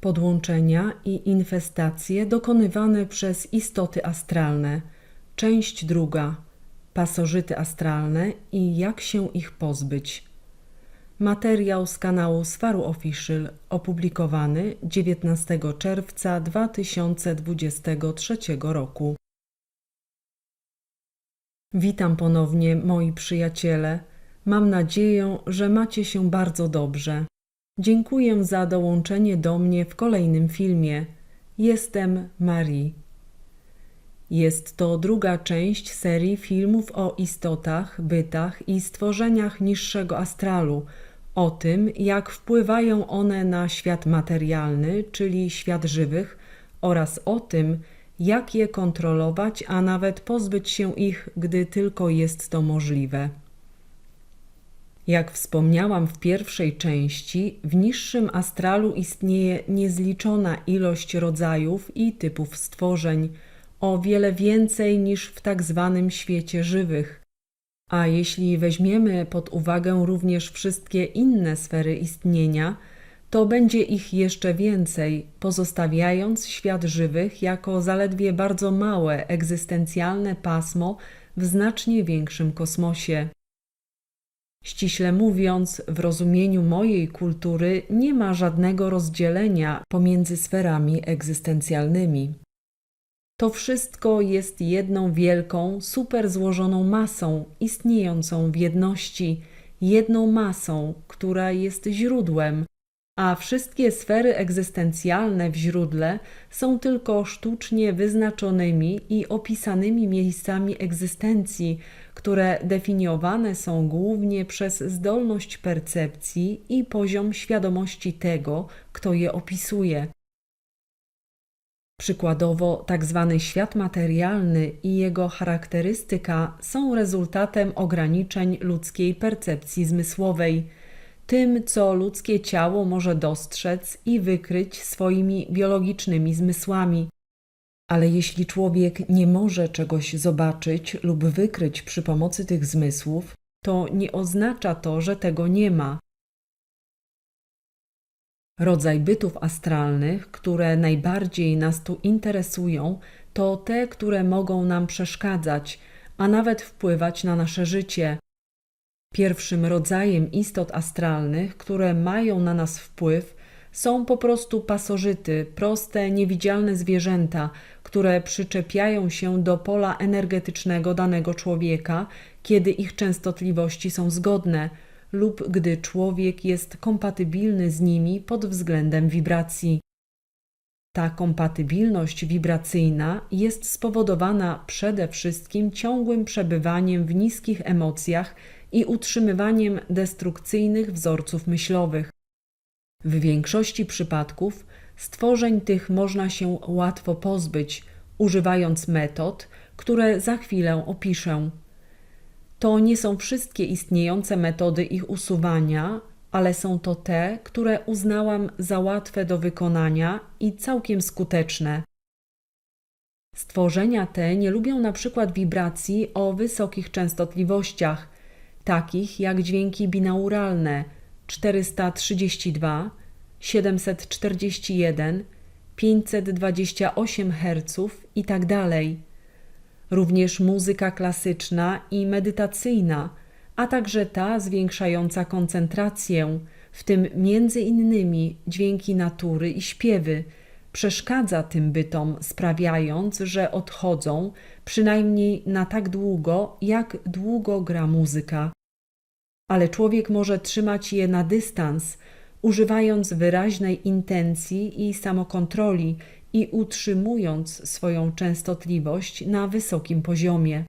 Podłączenia i infestacje dokonywane przez istoty astralne. Część druga. Pasożyty astralne i jak się ich pozbyć. Materiał z kanału Sfaru Official opublikowany 19 czerwca 2023 roku. Witam ponownie, moi przyjaciele. Mam nadzieję, że macie się bardzo dobrze. Dziękuję za dołączenie do mnie w kolejnym filmie. Jestem Marie. Jest to druga część serii filmów o istotach, bytach i stworzeniach niższego astralu, o tym, jak wpływają one na świat materialny, czyli świat żywych, oraz o tym, jak je kontrolować, a nawet pozbyć się ich, gdy tylko jest to możliwe. Jak wspomniałam w pierwszej części, w niższym astralu istnieje niezliczona ilość rodzajów i typów stworzeń, o wiele więcej niż w tak zwanym świecie żywych. A jeśli weźmiemy pod uwagę również wszystkie inne sfery istnienia, to będzie ich jeszcze więcej, pozostawiając świat żywych jako zaledwie bardzo małe egzystencjalne pasmo w znacznie większym kosmosie. Ściśle mówiąc, w rozumieniu mojej kultury nie ma żadnego rozdzielenia pomiędzy sferami egzystencjalnymi. To wszystko jest jedną wielką, super złożoną masą, istniejącą w jedności, jedną masą, która jest źródłem, a wszystkie sfery egzystencjalne w źródle są tylko sztucznie wyznaczonymi i opisanymi miejscami egzystencji, które definiowane są głównie przez zdolność percepcji i poziom świadomości tego, kto je opisuje. Przykładowo, tak zwany świat materialny i jego charakterystyka są rezultatem ograniczeń ludzkiej percepcji zmysłowej, tym, co ludzkie ciało może dostrzec i wykryć swoimi biologicznymi zmysłami. Ale jeśli człowiek nie może czegoś zobaczyć lub wykryć przy pomocy tych zmysłów, to nie oznacza to, że tego nie ma. Rodzaj bytów astralnych, które najbardziej nas tu interesują, to te, które mogą nam przeszkadzać, a nawet wpływać na nasze życie. Pierwszym rodzajem istot astralnych, które mają na nas wpływ, są po prostu pasożyty, proste, niewidzialne zwierzęta, które przyczepiają się do pola energetycznego danego człowieka, kiedy ich częstotliwości są zgodne, lub gdy człowiek jest kompatybilny z nimi pod względem wibracji. Ta kompatybilność wibracyjna jest spowodowana przede wszystkim ciągłym przebywaniem w niskich emocjach i utrzymywaniem destrukcyjnych wzorców myślowych. W większości przypadków stworzeń tych można się łatwo pozbyć, używając metod, które za chwilę opiszę. To nie są wszystkie istniejące metody ich usuwania, ale są to te, które uznałam za łatwe do wykonania i całkiem skuteczne. Stworzenia te nie lubią na przykład wibracji o wysokich częstotliwościach, takich jak dźwięki binauralne 432, 741, 528 Hz itd. Również muzyka klasyczna i medytacyjna, a także ta zwiększająca koncentrację, w tym między innymi dźwięki natury i śpiewy, przeszkadza tym bytom, sprawiając, że odchodzą przynajmniej na tak długo, jak długo gra muzyka. Ale człowiek może trzymać je na dystans, używając wyraźnej intencji i samokontroli i utrzymując swoją częstotliwość na wysokim poziomie.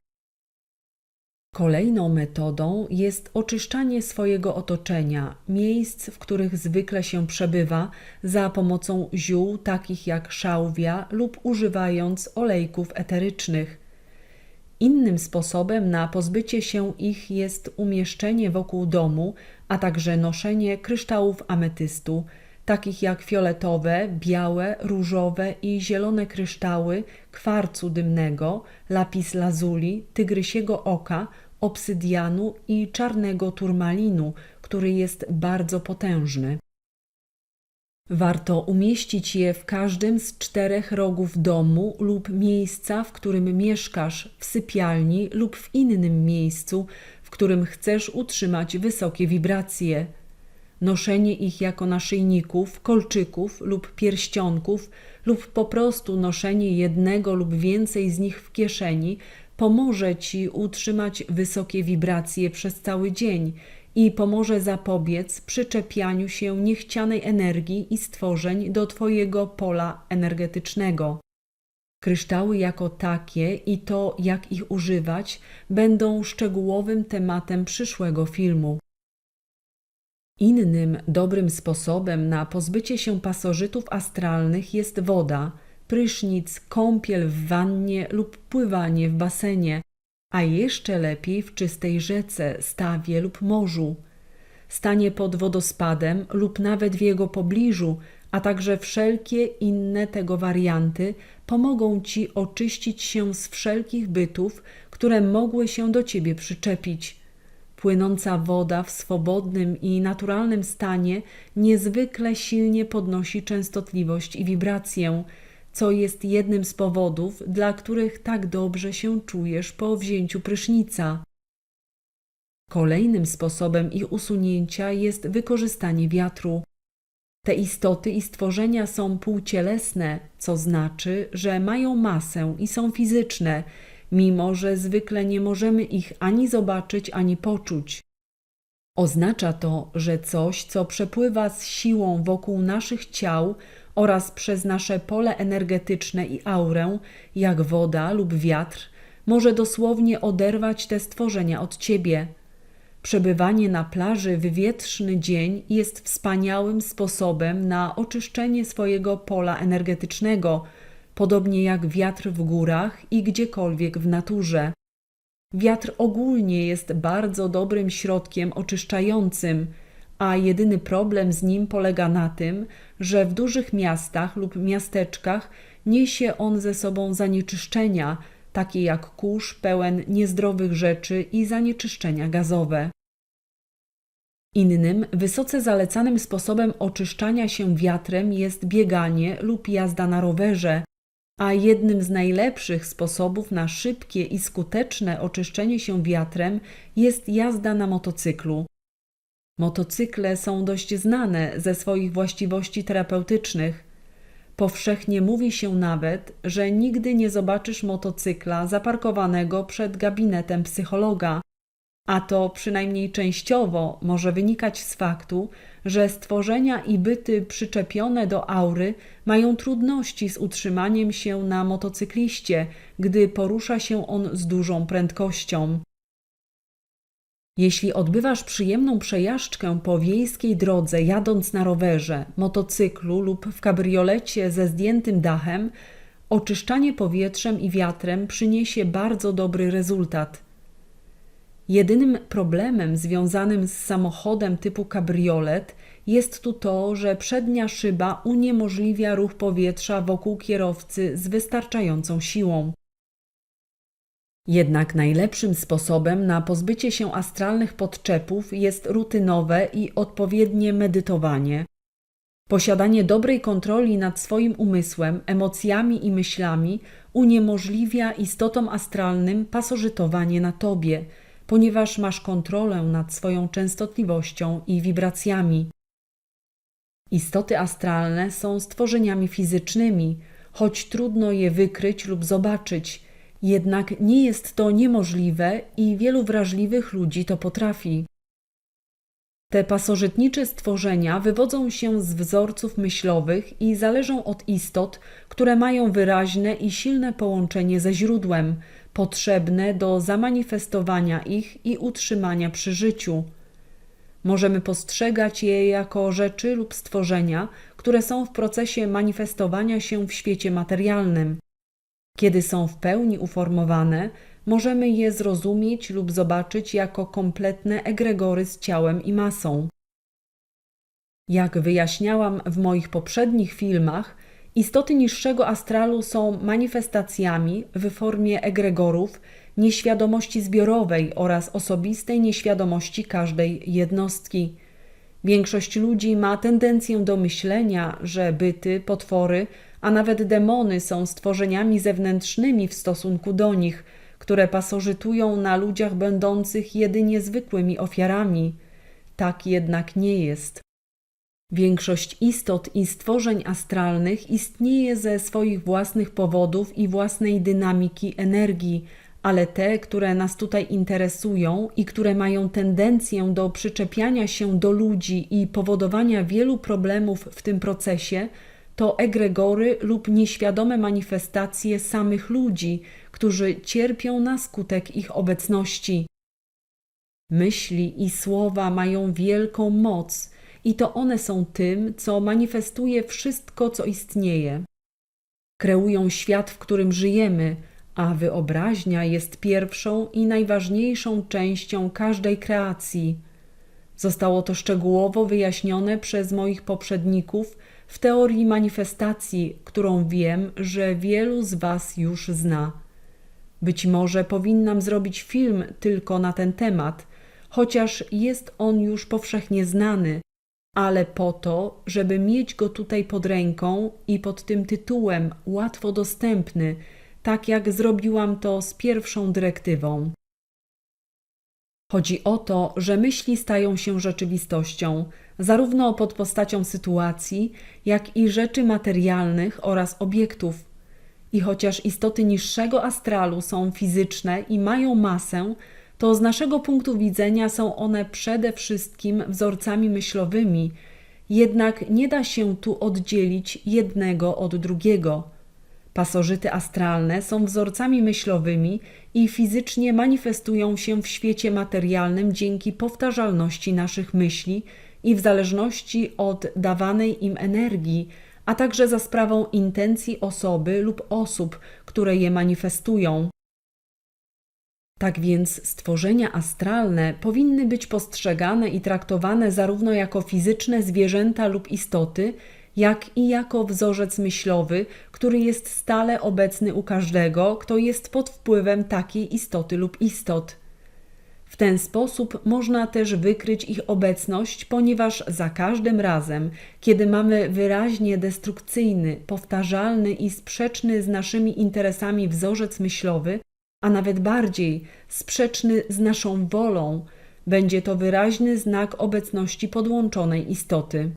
Kolejną metodą jest oczyszczanie swojego otoczenia, miejsc, w których zwykle się przebywa, za pomocą ziół takich jak szałwia lub używając olejków eterycznych. Innym sposobem na pozbycie się ich jest umieszczenie wokół domu, a także noszenie kryształów ametystu, takich jak fioletowe, białe, różowe i zielone kryształy kwarcu dymnego, lapis lazuli, tygrysiego oka, obsydianu i czarnego turmalinu, który jest bardzo potężny. Warto umieścić je w każdym z czterech rogów domu lub miejsca, w którym mieszkasz, w sypialni lub w innym miejscu, którym chcesz utrzymać wysokie wibracje. Noszenie ich jako naszyjników, kolczyków lub pierścionków, lub po prostu noszenie jednego lub więcej z nich w kieszeni pomoże ci utrzymać wysokie wibracje przez cały dzień i pomoże zapobiec przyczepianiu się niechcianej energii i stworzeń do Twojego pola energetycznego. Kryształy jako takie i to, jak ich używać, będą szczegółowym tematem przyszłego filmu. Innym dobrym sposobem na pozbycie się pasożytów astralnych jest woda, prysznic, kąpiel w wannie lub pływanie w basenie, a jeszcze lepiej w czystej rzece, stawie lub morzu. Stanie pod wodospadem lub nawet w jego pobliżu, a także wszelkie inne tego warianty pomogą Ci oczyścić się z wszelkich bytów, które mogły się do Ciebie przyczepić. Płynąca woda w swobodnym i naturalnym stanie niezwykle silnie podnosi częstotliwość i wibrację, co jest jednym z powodów, dla których tak dobrze się czujesz po wzięciu prysznica. Kolejnym sposobem ich usunięcia jest wykorzystanie wiatru. Te istoty i stworzenia są półcielesne, co znaczy, że mają masę i są fizyczne, mimo że zwykle nie możemy ich ani zobaczyć, ani poczuć. Oznacza to, że coś, co przepływa z siłą wokół naszych ciał oraz przez nasze pole energetyczne i aurę, jak woda lub wiatr, może dosłownie oderwać te stworzenia od ciebie. Przebywanie na plaży w wietrzny dzień jest wspaniałym sposobem na oczyszczenie swojego pola energetycznego, podobnie jak wiatr w górach i gdziekolwiek w naturze. Wiatr ogólnie jest bardzo dobrym środkiem oczyszczającym, a jedyny problem z nim polega na tym, że w dużych miastach lub miasteczkach niesie on ze sobą zanieczyszczenia, takie jak kurz pełen niezdrowych rzeczy i zanieczyszczenia gazowe. Innym, wysoce zalecanym sposobem oczyszczania się wiatrem jest bieganie lub jazda na rowerze, a jednym z najlepszych sposobów na szybkie i skuteczne oczyszczenie się wiatrem jest jazda na motocyklu. Motocykle są dość znane ze swoich właściwości terapeutycznych. Powszechnie mówi się nawet, że nigdy nie zobaczysz motocykla zaparkowanego przed gabinetem psychologa, a to przynajmniej częściowo może wynikać z faktu, że stworzenia i byty przyczepione do aury mają trudności z utrzymaniem się na motocykliście, gdy porusza się on z dużą prędkością. Jeśli odbywasz przyjemną przejażdżkę po wiejskiej drodze, jadąc na rowerze, motocyklu lub w kabriolecie ze zdjętym dachem, oczyszczanie powietrzem i wiatrem przyniesie bardzo dobry rezultat. Jedynym problemem związanym z samochodem typu kabriolet jest tu to, że przednia szyba uniemożliwia ruch powietrza wokół kierowcy z wystarczającą siłą. Jednak najlepszym sposobem na pozbycie się astralnych podczepów jest rutynowe i odpowiednie medytowanie. Posiadanie dobrej kontroli nad swoim umysłem, emocjami i myślami uniemożliwia istotom astralnym pasożytowanie na tobie, ponieważ masz kontrolę nad swoją częstotliwością i wibracjami. Istoty astralne są stworzeniami fizycznymi, choć trudno je wykryć lub zobaczyć jednak nie jest to niemożliwe i wielu wrażliwych ludzi to potrafi. Te pasożytnicze stworzenia wywodzą się z wzorców myślowych i zależą od istot, które mają wyraźne i silne połączenie ze źródłem, potrzebne do zamanifestowania ich i utrzymania przy życiu. Możemy postrzegać je jako rzeczy lub stworzenia, które są w procesie manifestowania się w świecie materialnym. Kiedy są w pełni uformowane, możemy je zrozumieć lub zobaczyć jako kompletne egregory z ciałem i masą. Jak wyjaśniałam w moich poprzednich filmach, istoty niższego astralu są manifestacjami w formie egregorów nieświadomości zbiorowej oraz osobistej nieświadomości każdej jednostki. Większość ludzi ma tendencję do myślenia, że byty, potwory, a nawet demony są stworzeniami zewnętrznymi w stosunku do nich, które pasożytują na ludziach będących jedynie zwykłymi ofiarami. Tak jednak nie jest. Większość istot i stworzeń astralnych istnieje ze swoich własnych powodów i własnej dynamiki energii, ale te, które nas tutaj interesują i które mają tendencję do przyczepiania się do ludzi i powodowania wielu problemów w tym procesie, to egregory lub nieświadome manifestacje samych ludzi, którzy cierpią na skutek ich obecności. Myśli i słowa mają wielką moc, i to one są tym, co manifestuje wszystko, co istnieje. Kreują świat, w którym żyjemy, a wyobraźnia jest pierwszą i najważniejszą częścią każdej kreacji. Zostało to szczegółowo wyjaśnione przez moich poprzedników w teorii manifestacji, którą wiem, że wielu z Was już zna. Być może powinnam zrobić film tylko na ten temat, chociaż jest on już powszechnie znany, ale po to, żeby mieć go tutaj pod ręką i pod tym tytułem łatwo dostępny, tak jak zrobiłam to z pierwszą dyrektywą. Chodzi o to, że myśli stają się rzeczywistością, zarówno pod postacią sytuacji, jak i rzeczy materialnych oraz obiektów. I chociaż istoty niższego astralu są fizyczne i mają masę, to z naszego punktu widzenia są one przede wszystkim wzorcami myślowymi, jednak nie da się tu oddzielić jednego od drugiego. Pasożyty astralne są wzorcami myślowymi i fizycznie manifestują się w świecie materialnym dzięki powtarzalności naszych myśli i w zależności od dawanej im energii, a także za sprawą intencji osoby lub osób, które je manifestują. Tak więc stworzenia astralne powinny być postrzegane i traktowane zarówno jako fizyczne zwierzęta lub istoty, jak i jako wzorzec myślowy, który jest stale obecny u każdego, kto jest pod wpływem takiej istoty lub istot. W ten sposób można też wykryć ich obecność, ponieważ za każdym razem, kiedy mamy wyraźnie destrukcyjny, powtarzalny i sprzeczny z naszymi interesami wzorzec myślowy, a nawet bardziej sprzeczny z naszą wolą, będzie to wyraźny znak obecności podłączonej istoty.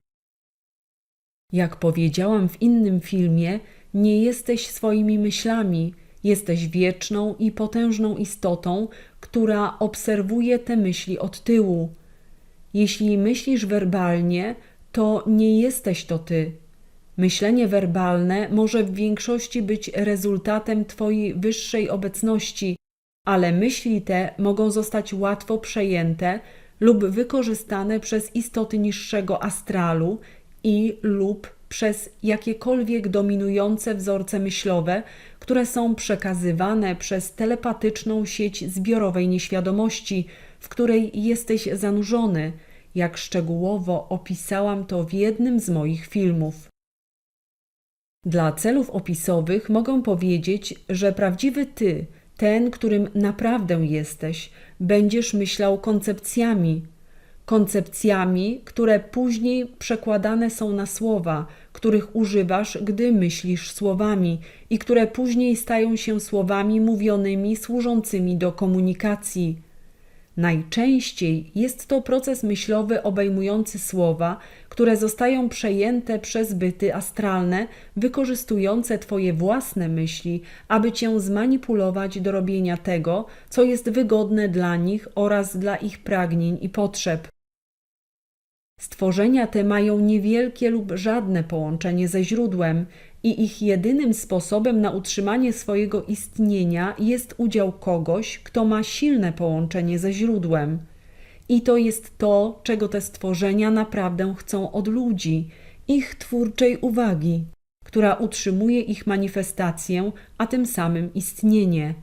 Jak powiedziałam w innym filmie, nie jesteś swoimi myślami, jesteś wieczną i potężną istotą, która obserwuje te myśli od tyłu. Jeśli myślisz werbalnie, to nie jesteś to ty, Myślenie werbalne może w większości być rezultatem Twojej wyższej obecności, ale myśli te mogą zostać łatwo przejęte lub wykorzystane przez istoty niższego astralu i lub przez jakiekolwiek dominujące wzorce myślowe, które są przekazywane przez telepatyczną sieć zbiorowej nieświadomości, w której jesteś zanurzony, jak szczegółowo opisałam to w jednym z moich filmów. Dla celów opisowych mogę powiedzieć, że prawdziwy ty, ten, którym naprawdę jesteś, będziesz myślał koncepcjami, koncepcjami, które później przekładane są na słowa, których używasz, gdy myślisz słowami i które później stają się słowami mówionymi służącymi do komunikacji. Najczęściej jest to proces myślowy obejmujący słowa, które zostają przejęte przez byty astralne, wykorzystujące Twoje własne myśli, aby Cię zmanipulować do robienia tego, co jest wygodne dla nich oraz dla ich pragnień i potrzeb. Stworzenia te mają niewielkie lub żadne połączenie ze źródłem i ich jedynym sposobem na utrzymanie swojego istnienia jest udział kogoś, kto ma silne połączenie ze źródłem. I to jest to, czego te stworzenia naprawdę chcą od ludzi ich twórczej uwagi, która utrzymuje ich manifestację, a tym samym istnienie.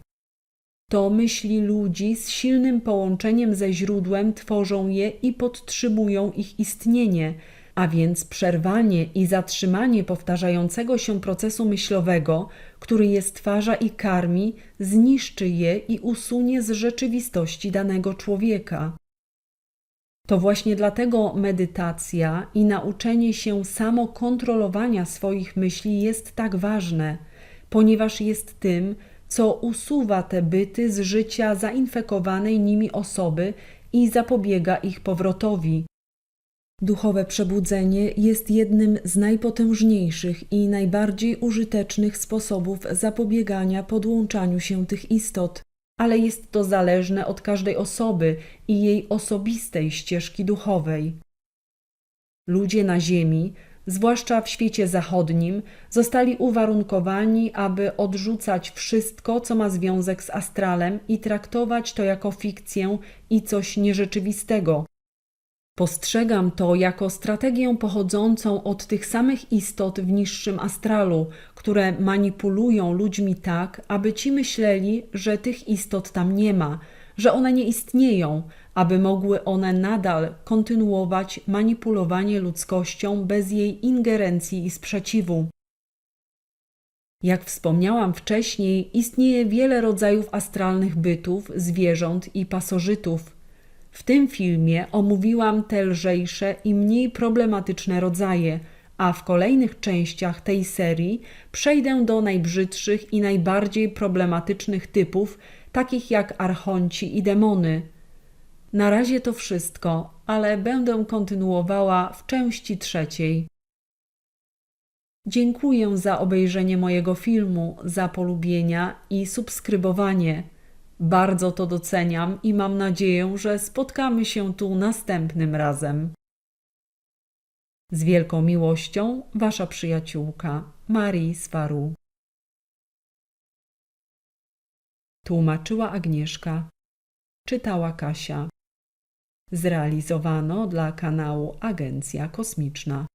To myśli ludzi z silnym połączeniem ze źródłem tworzą je i podtrzymują ich istnienie, a więc przerwanie i zatrzymanie powtarzającego się procesu myślowego, który je stwarza i karmi, zniszczy je i usunie z rzeczywistości danego człowieka. To właśnie dlatego medytacja i nauczenie się samokontrolowania swoich myśli jest tak ważne, ponieważ jest tym, co usuwa te byty z życia zainfekowanej nimi osoby i zapobiega ich powrotowi. Duchowe przebudzenie jest jednym z najpotężniejszych i najbardziej użytecznych sposobów zapobiegania podłączaniu się tych istot, ale jest to zależne od każdej osoby i jej osobistej ścieżki duchowej. Ludzie na Ziemi, zwłaszcza w świecie zachodnim, zostali uwarunkowani, aby odrzucać wszystko, co ma związek z astralem i traktować to jako fikcję i coś nierzeczywistego. Postrzegam to jako strategię pochodzącą od tych samych istot w niższym astralu, które manipulują ludźmi tak, aby ci myśleli, że tych istot tam nie ma, że one nie istnieją, aby mogły one nadal kontynuować manipulowanie ludzkością bez jej ingerencji i sprzeciwu. Jak wspomniałam wcześniej, istnieje wiele rodzajów astralnych bytów, zwierząt i pasożytów. W tym filmie omówiłam te lżejsze i mniej problematyczne rodzaje, a w kolejnych częściach tej serii przejdę do najbrzydszych i najbardziej problematycznych typów, takich jak archonci i demony. Na razie to wszystko, ale będę kontynuowała w części trzeciej. Dziękuję za obejrzenie mojego filmu, za polubienia i subskrybowanie. Bardzo to doceniam i mam nadzieję, że spotkamy się tu następnym razem. Z wielką miłością, Wasza przyjaciółka Marii Swaru. Tłumaczyła Agnieszka. Czytała Kasia. Zrealizowano dla kanału Agencja Kosmiczna.